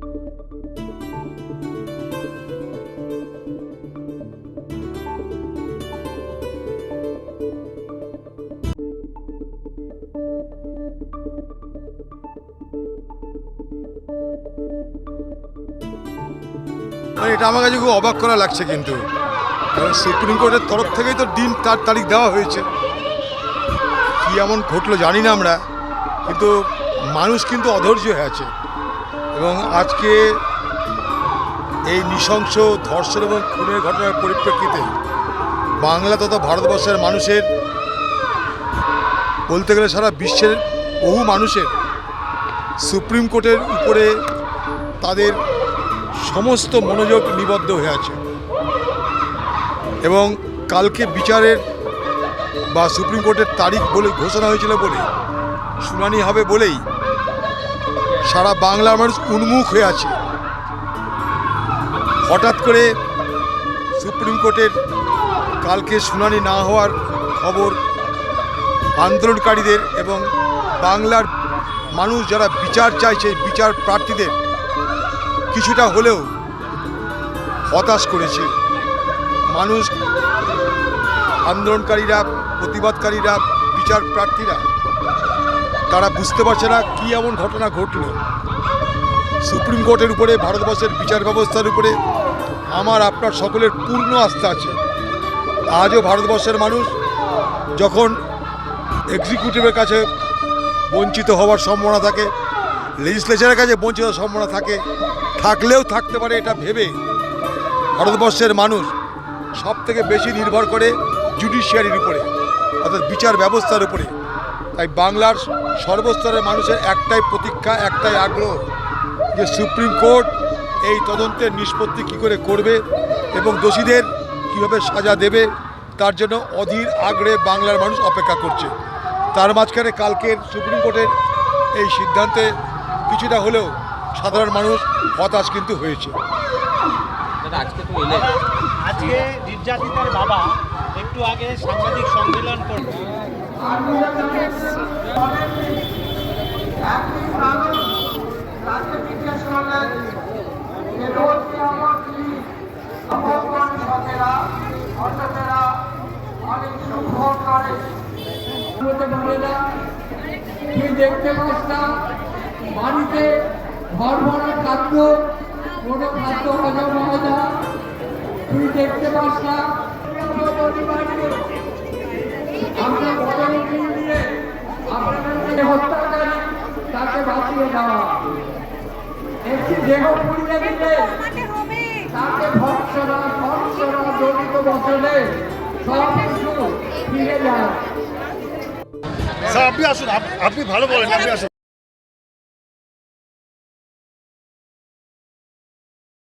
মানে এটা আমার কাছে খুব অবাক করা লাগছে কিন্তু। কারণ সুপ্রিম কোর্টের তরফ থেকেই তো দিন তার তারিখ দেওয়া হয়েছে। কি এমন ঘটলো জানি না আমরা। কিন্তু মানুষ কিন্তু অধৈর্য হয়েছে এবং আজকে এই নৃশংস ধর্ষণ এবং খুনের ঘটনার পরিপ্রেক্ষিতে বাংলা তথা ভারতবর্ষের মানুষের, বলতে গেলে সারা বিশ্বের বহু মানুষের সুপ্রিম কোর্টের উপরে তাদের সমস্ত মনোযোগ নিবদ্ধ হয়ে আছে। এবং কালকে বিচারের বা সুপ্রিম কোর্টের তারিখ বলে ঘোষণা হয়েছিল বলে শুনানি হবে বলেই সারা বাংলার মানুষ উন্মুখ হয়ে আছে। হঠাৎ করে সুপ্রিম কোর্টের কালকে শুনানি না হওয়ার খবর আন্দোলনকারীদের এবং বাংলার মানুষ যারা বিচার চাইছে বিচার প্রার্থীদের কিছুটা হলেও হতাশ করেছে। মানুষ, আন্দোলনকারীরা, প্রতিবাদকারীরা, বিচার প্রার্থীরা তারা বুঝতে পারছে না কী এমন ঘটনা ঘটল। সুপ্রিম কোর্টের উপরে, ভারতবর্ষের বিচার ব্যবস্থার উপরে আমার, আপনার সকলের পূর্ণ আস্থা আছে। আজও ভারতবর্ষের মানুষ যখন এক্সিকিউটিভের কাছে বঞ্চিত হওয়ার সম্ভাবনা থাকে লেজিসলেচারের কাছে বঞ্চিত সম্ভাবনা থাকে, থাকলেও থাকতে পারে এটা ভেবে ভারতবর্ষের মানুষ সব থেকে বেশি নির্ভর করে জুডিশিয়ারির উপরে, অর্থাৎ বিচার ব্যবস্থার উপরে। তাই বাংলার সর্বস্তরের মানুষের একটাই প্রতীক্ষা একটাই আগ্রহ যে সুপ্রিম কোর্ট এই তদন্তের নিষ্পত্তি কী করে করবে এবং দোষীদের কীভাবে সাজা দেবে তার জন্য অধীর আগ্রহে বাংলার মানুষ অপেক্ষা করছে। তার মাঝখানে কালকের সুপ্রিম কোর্টের এই সিদ্ধান্তে কিছুটা হলেও সাধারণ মানুষ হতাশ কিন্তু হয়েছে। আজকে তো এলেন। আজকে নির্যাতিতার বাবা একটু আগে সাংবাদিক সম্মেলন করল তুই দেখতে না বাড়িতে ঘর ভরা খাদ্য কোনো খাদ্য হজম হয় না তুই দেখতে পাস না তাকে যাওয়া একটি দেহ পুড়িয়ে দিলে, তাকে ভক্সরা ভক্সরা সব কিছু ফিরে যায়। আপনি আসুন, আপ- আপনি ভালো বলেন, আপনি আসুন।